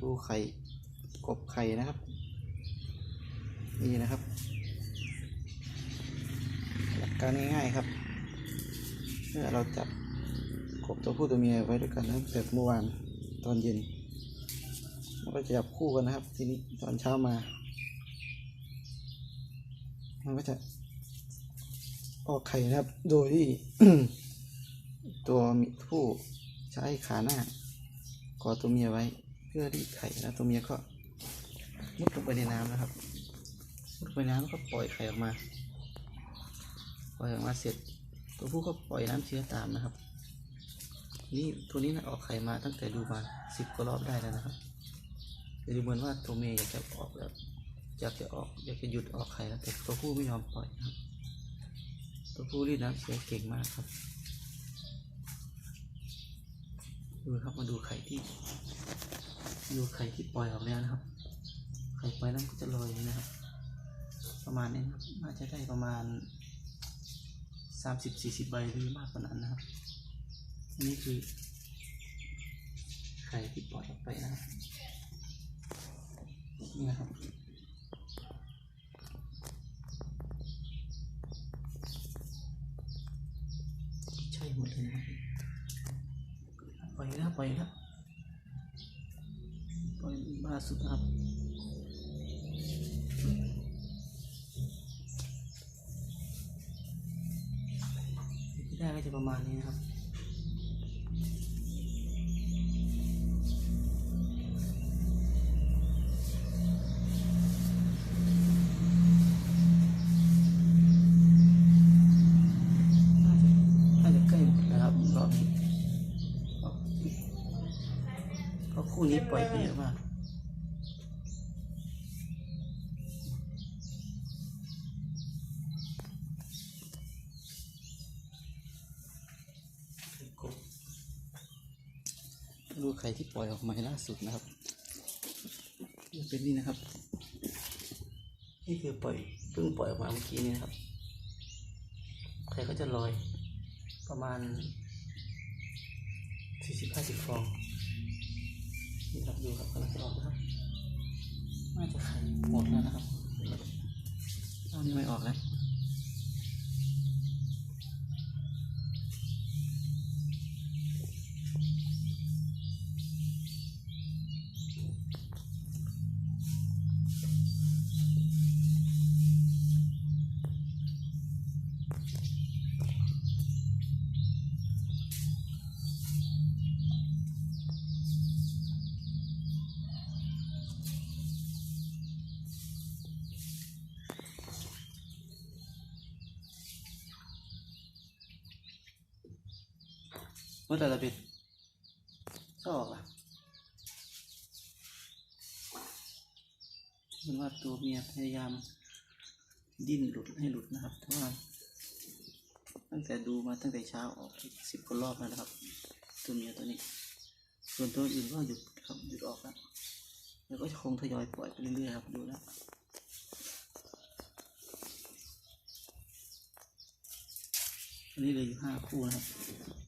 ดูไข่กบไข่นะครับ นี่นะครับหลักการง่ายๆครับเมื่อเราจับกบตัวผู้ตัวเมียไว้ด้วยกันตั้งแต่เมื่อวานตอนเย็นมันก็จะจับคู่กันนะครับ ทีนี้ตอนเช้ามา มันก็จะออกไข่นะครับ โดยที่ตัวผู้ใช้ขาหน้ากอตัวเมียไว้ พื่อรีดไข่แล้วตัวเมียก็มุดลงไปในน้ำนะครับ มุดไปน้ำก็ปล่อยไข่ออกมา ปล่อยออกมาเสร็จ ตัวผู้ก็ปล่อยน้ำเชื้อตามนะครับ นี่ตัวนี้นะออกไข่มาตั้งแต่ดูมาสิบกว่ารอบได้แล้วนะครับแต่ดูเหมือนว่าตัวเมียอยากจะออกแบบอยากจะออกอยากจะหยุดออกไข่แล้วแต่ตัวผู้ไม่ยอมปล่อยนะครับ ตัวผู้รีดน้ำเชื้อเก่งมากครับ ดูครับมาดูไข่ที่ ดูไข่ที่ปล่อยออกแล้วนะครับ ไข่ปล่อยน้ำก็จะลอยอย่นะครับ ประมาณนี้นะครับน่าจะได้ประมาณสามสิบสี่สิบใบหรือมากกว่านั้นนะครับนนี้คือ ไข่ที่ปล่อยออกไปนะครับนี่นะครับใช่หมดเลยนะปล่อยแล้วปล่อยแล้วาสุดนะครับได้ก็จะประมาณนี้นะครับน่าจะน่าจะใกล้หมดแล้วครับรอบนี้เพราะคู่นี้ปล่อยไปเยอะมาก ดูไข่ที่ปล่อยออกมาล่าสุดนะครับเป็นนี่นะครับ นี่คือปล่อยเพิ่งปล่อยออกมาเมื่อกี้นี่นะครับ ไข่ก็จะลอยประมาณสี่สิบห้าสิบฟองนี่ครับดูครับกำลังจะออกนะครับน่าจะไข่หมดแล้วนะครับตอนนี้ไม่ออกแล้ว เมื่อแต่ละเป็นชอบอะมันว่าตัวเมียพยายามดิ้นหลุดให้หลุดนะครับแต่ว่าตั้งแต่ดูมาตั้งแต่เช้าออกสิบกว่ารอบแล้วนะครับ ตัวเมียตัวนี้ ส่วนตัวอื่นก็หยุดครับหยุดออกแล้วแล้วก็คงทยอยปล่อยไปเรื่อยๆครับดูแล้วอันนี้เหลยอยู่ห้าคู่นะครับ